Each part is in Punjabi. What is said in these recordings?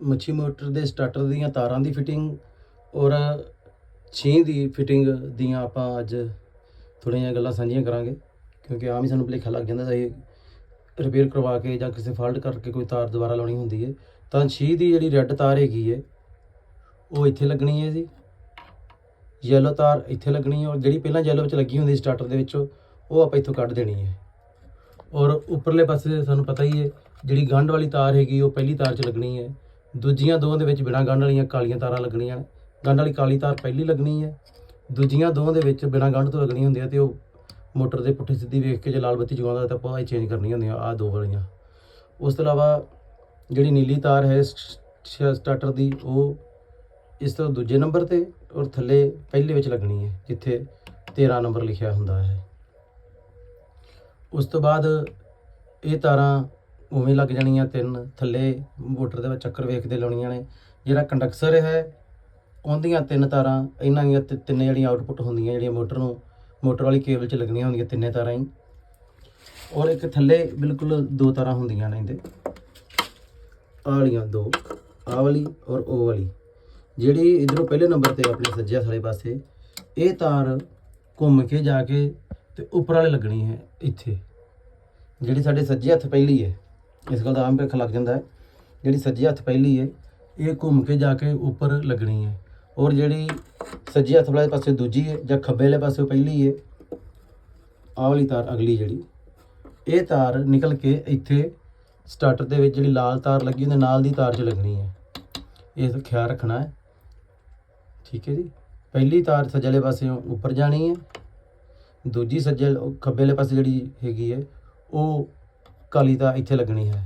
ਮੱਛੀ ਮੋਟਰ ਦੇ ਸਟਾਰਟਰ ਦੀਆਂ ਤਾਰਾਂ ਦੀ ਫਿਟਿੰਗ ਔਰ ਛੀਂ ਦੀ ਫਿਟਿੰਗ ਦੀਆਂ ਆਪਾਂ ਅੱਜ ਥੋੜ੍ਹੀਆਂ ਜਿਹੀਆਂ ਗੱਲਾਂ ਸਾਂਝੀਆਂ ਕਰਾਂਗੇ, ਕਿਉਂਕਿ ਆਮ ਹੀ ਸਾਨੂੰ ਭੁਲੇਖਾ ਲੱਗ ਜਾਂਦਾ ਸੀ ਰਿਪੇਅਰ ਕਰਵਾ ਕੇ ਜਾਂ ਕਿਸੇ ਫਾਲਟ ਕਰਕੇ ਕੋਈ ਤਾਰ ਦੁਬਾਰਾ ਲਾਉਣੀ ਹੁੰਦੀ ਹੈ। ਤਾਂ ਛੀਂ ਦੀ ਜਿਹੜੀ ਰੈੱਡ ਤਾਰ ਹੈਗੀ ਹੈ, ਉਹ ਇੱਥੇ ਲੱਗਣੀ ਹੈ ਜੀ। ਯੈਲੋ ਤਾਰ ਇੱਥੇ ਲੱਗਣੀ ਹੈ ਔਰ ਜਿਹੜੀ ਪਹਿਲਾਂ ਯੈਲੋ ਵਿੱਚ ਲੱਗੀ ਹੁੰਦੀ ਸਟਾਰਟਰ ਦੇ ਵਿੱਚ, ਉਹ ਆਪਾਂ ਇੱਥੋਂ ਕੱਢ ਦੇਣੀ ਹੈ। ਔਰ ਉੱਪਰਲੇ ਪਾਸੇ ਸਾਨੂੰ ਪਤਾ ਹੀ ਹੈ, ਜਿਹੜੀ ਗੰਢ ਵਾਲੀ ਤਾਰ ਹੈਗੀ, ਉਹ ਪਹਿਲੀ ਤਾਰ 'ਚ ਲੱਗਣੀ ਹੈ। ਦੂਜੀਆਂ ਦੋਵਾਂ ਦੇ ਵਿੱਚ ਬਿਨਾਂ ਗੰਢ ਵਾਲੀਆਂ ਕਾਲੀਆਂ ਤਾਰਾਂ ਲੱਗਣੀਆਂ, ਗੰਢ ਵਾਲੀ ਕਾਲੀ ਤਾਰ ਪਹਿਲੀ ਲੱਗਣੀ ਹੈ। ਦੂਜੀਆਂ ਦੋਵਾਂ ਦੇ ਵਿੱਚ ਬਿਨਾਂ ਗੰਢ ਤੋਂ ਲੱਗਣੀ ਹੁੰਦੀ ਹੈ ਤੇ ਉਹ ਮੋਟਰ ਦੇ ਪੁੱਠੇ ਸਿੱਧੀ ਵੇਖ ਕੇ ਜੇ ਲਾਲ ਬੱਤੀ ਜਗਾਉਂਦਾ ਤਾਂ ਆਪਾਂ ਇਹ ਚੇਂਜ ਕਰਨੀਆਂ ਹੁੰਦੀਆਂ ਆ ਦੋ ਵਾਲੀਆਂ। ਉਸ ਤੋਂ ਇਲਾਵਾ ਜਿਹੜੀ ਨੀਲੀ ਤਾਰ ਹੈ ਸਟਾਰਟਰ ਦੀ, ਉਹ ਇਸ ਤੋਂ ਦੂਜੇ ਨੰਬਰ ਤੇ ਔਰ ਥੱਲੇ ਪਹਿਲੇ ਵਿੱਚ ਲੱਗਣੀ ਹੈ, ਜਿੱਥੇ 13 ਨੰਬਰ ਲਿਖਿਆ ਹੁੰਦਾ ਹੈ। ਉਸ ਤੋਂ ਬਾਅਦ ਇਹ ਤਾਰਾਂ ਉਵੇਂ ਲੱਗ ਜਾਣੀਆਂ ਤਿੰਨ ਥੱਲੇ ਮੋਟਰ ਦੇ ਵਿੱਚ ਚੱਕਰ ਵੇਖਦੇ ਲਾਉਣੀਆਂ ਨੇ। ਜਿਹੜਾ ਕੰਡਕਸਰ ਹੈ, ਉਹਦੀਆਂ ਤਿੰਨ ਤਾਰਾਂ, ਇਹਨਾਂ ਦੀਆਂ ਤਿ- ਤਿੰਨ ਜਿਹੜੀਆਂ ਆਊਟਪੁੱਟ ਹੁੰਦੀਆਂ ਜਿਹੜੀਆਂ ਮੋਟਰ ਨੂੰ, ਮੋਟਰ ਵਾਲੀ ਕੇਬਲ 'ਚ ਲੱਗਣੀਆਂ ਹੁੰਦੀਆਂ ਤਿੰਨੇ ਤਾਰਾਂ ਹੀ। ਔਰ ਇੱਕ ਥੱਲੇ ਬਿਲਕੁਲ ਦੋ ਤਾਰਾਂ ਹੁੰਦੀਆਂ ਨੇ ਇਹਦੇ। ਆਹ ਵਾਲੀਆਂ ਦੋ, ਆਹ ਵਾਲੀ ਔਰ ਉਹ ਵਾਲੀ। ਜਿਹੜੀ ਇਧਰੋਂ ਪਹਿਲੇ ਨੰਬਰ ਤੇ ਆਪਣੇ ਸੱਜੇ ਹੱਥ ਪਾਸੇ, ਇਹ ਤਾਰ ਘੁੰਮ ਕੇ ਜਾ ਕੇ ਤੇ ਉੱਪਰ ਵਾਲੇ ਲੱਗਣੀ ਹੈ ਇੱਥੇ। ਜਿਹੜੀ ਸਾਡੇ ਸੱਜੇ ਹੱਥ ਪਹਿਲੀ ਹੈ। ਇਸ ਗੱਲ ਦਾ ਆਮ ਭੁਲੇਖਾ ਲੱਗ ਜਾਂਦਾ ਹੈ। ਜਿਹੜੀ ਸੱਜੇ ਹੱਥ ਪਹਿਲੀ ਹੈ ਇਹ ਘੁੰਮ ਕੇ ਜਾ ਕੇ ਉੱਪਰ ਲੱਗਣੀ ਹੈ ਔਰ ਜਿਹੜੀ ਸੱਜੇ ਹੱਥ ਵਾਲੇ ਪਾਸੇ ਦੂਜੀ ਹੈ ਜਾਂ ਖੱਬੇ ਵਾਲੇ ਪਾਸੇ ਪਹਿਲੀ ਹੈ ਆਹ ਵਾਲੀ ਤਾਰ ਅਗਲੀ ਜਿਹੜੀ, ਇਹ ਤਾਰ ਨਿਕਲ ਕੇ ਇੱਥੇ ਸਟਾਰਟਰ ਦੇ ਵਿੱਚ ਜਿਹੜੀ ਲਾਲ ਤਾਰ ਲੱਗੀ ਉਹਦੇ ਨਾਲ ਦੀ ਤਾਰ 'ਚ ਲੱਗਣੀ ਹੈ ਇਹ ਖਿਆਲ ਰੱਖਣਾ ਹੈ। ਠੀਕ ਹੈ ਜੀ। ਪਹਿਲੀ ਤਾਰ ਸੱਜੇ ਵਾਲੇ ਪਾਸੇ ਉੱਪਰ ਜਾਣੀ ਹੈ ਦੂਜੀ ਸੱਜੇ, ਖੱਬੇ ਵਾਲੇ ਪਾਸੇ ਜਿਹੜੀ ਹੈਗੀ ਹੈ ਉਹ ਕਾਲੀ ਤਾਂ ਇੱਥੇ ਲੱਗਣੀ ਹੈ।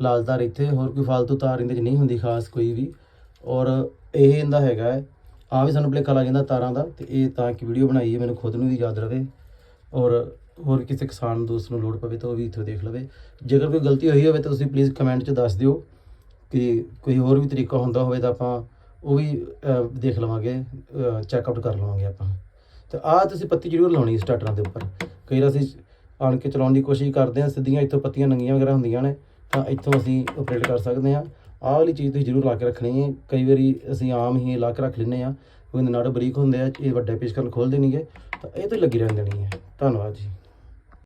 ਲਾਲ ਤਾਰ ਇੱਥੇ, ਹੋਰ ਕੋਈ ਫालतू ਤਾਰ ਇਹਦੇ 'ਚ ਨਹੀਂ ਹੁੰਦੀ ਖਾਸ ਕੋਈ ਵੀ। ਔਰ ਇਹ ਇਹਦਾ ਹੈਗਾ ਹੈ ਆ ਵੀ ਸਾਨੂੰ ਭੁਲੇਖਾ ਲੱਗ ਜਾਂਦਾ ਤਾਰਾਂ ਦਾ, ਤੇ ਇਹ ਤਾਂ ਕਿ ਵੀਡੀਓ ਬਣਾਈ ਹੈ, ਮੈਨੂੰ ਖੁਦ ਨੂੰ ਵੀ ਯਾਦ ਰਵੇ। ਔਰ ਹੋਰ ਕਿਸੇ ਕਿਸਾਨ ਦੋਸਤ ਨੂੰ ਲੋੜ ਪਵੇ ਤਾਂ ਉਹ ਵੀ ਇੱਥੋਂ ਦੇਖ ਲਵੇ। ਜੇਕਰ ਕੋਈ ਗਲਤੀ ਹੋਈ ਹੋਵੇ ਤਾਂ ਤੁਸੀਂ ਪਲੀਜ਼ ਕਮੈਂਟ 'ਚ ਦੱਸ ਦਿਓ ਕਿ ਕੋਈ ਹੋਰ ਵੀ ਤਰੀਕਾ ਹੁੰਦਾ ਹੋਵੇ ਤਾਂ ਆਪਾਂ ਉਹ ਵੀ ਦੇਖ ਲਵਾਂਗੇ ਚੈੱਕ ਆਊਟ ਕਰ ਲਵਾਂਗੇ ਆਪਾਂ। ਤੇ ਆਹ ਤੁਸੀਂ ਪੱਤੀ ਜ਼ਰੂਰ ਲਾਉਣੀ ਸਟਾਰਟਰਾਂ ਦੇ ਉੱਪਰ। ਕਈ ਵਾਰ ਅਸੀਂ ਆਣ ਕੇ ਚਲਾਉਣ ਦੀ ਕੋਸ਼ਿਸ਼ ਕਰਦੇ ਹਾਂ, ਸਿੱਧੀਆਂ ਇੱਥੋਂ ਪੱਤੀਆਂ ਨੰਗੀਆਂ ਵਗੈਰਾ ਹੁੰਦੀਆਂ ਨੇ, ਤਾਂ ਇੱਥੋਂ ਅਸੀਂ ਆਪਰੇਟ ਕਰ ਸਕਦੇ ਹਾਂ। ਆਹ ਵਾਲੀ ਚੀਜ਼ ਤੁਸੀਂ ਜ਼ਰੂਰ ਲਾ ਕੇ ਰੱਖਣੀ ਹੈ। ਕਈ ਵਾਰੀ ਅਸੀਂ ਆਮ ਹੀ ਲਾ ਕੇ ਰੱਖ ਲੈਂਦੇ ਹਾਂ। ਕਿਉਂਕਿ ਨਾੜ ਬਰੀਕ ਹੁੰਦੇ ਆ, ਇਹ ਵੱਡੇ ਪੇਚ ਕਰਨ ਖੋਲਦੇ ਨਹੀਂਗੇ ਤਾਂ ਇਹ ਤੋਂ ਲੱਗੀ ਰਹਿਣ ਦੇਣੀ ਹੈ। ਧੰਨਵਾਦ ਜੀ।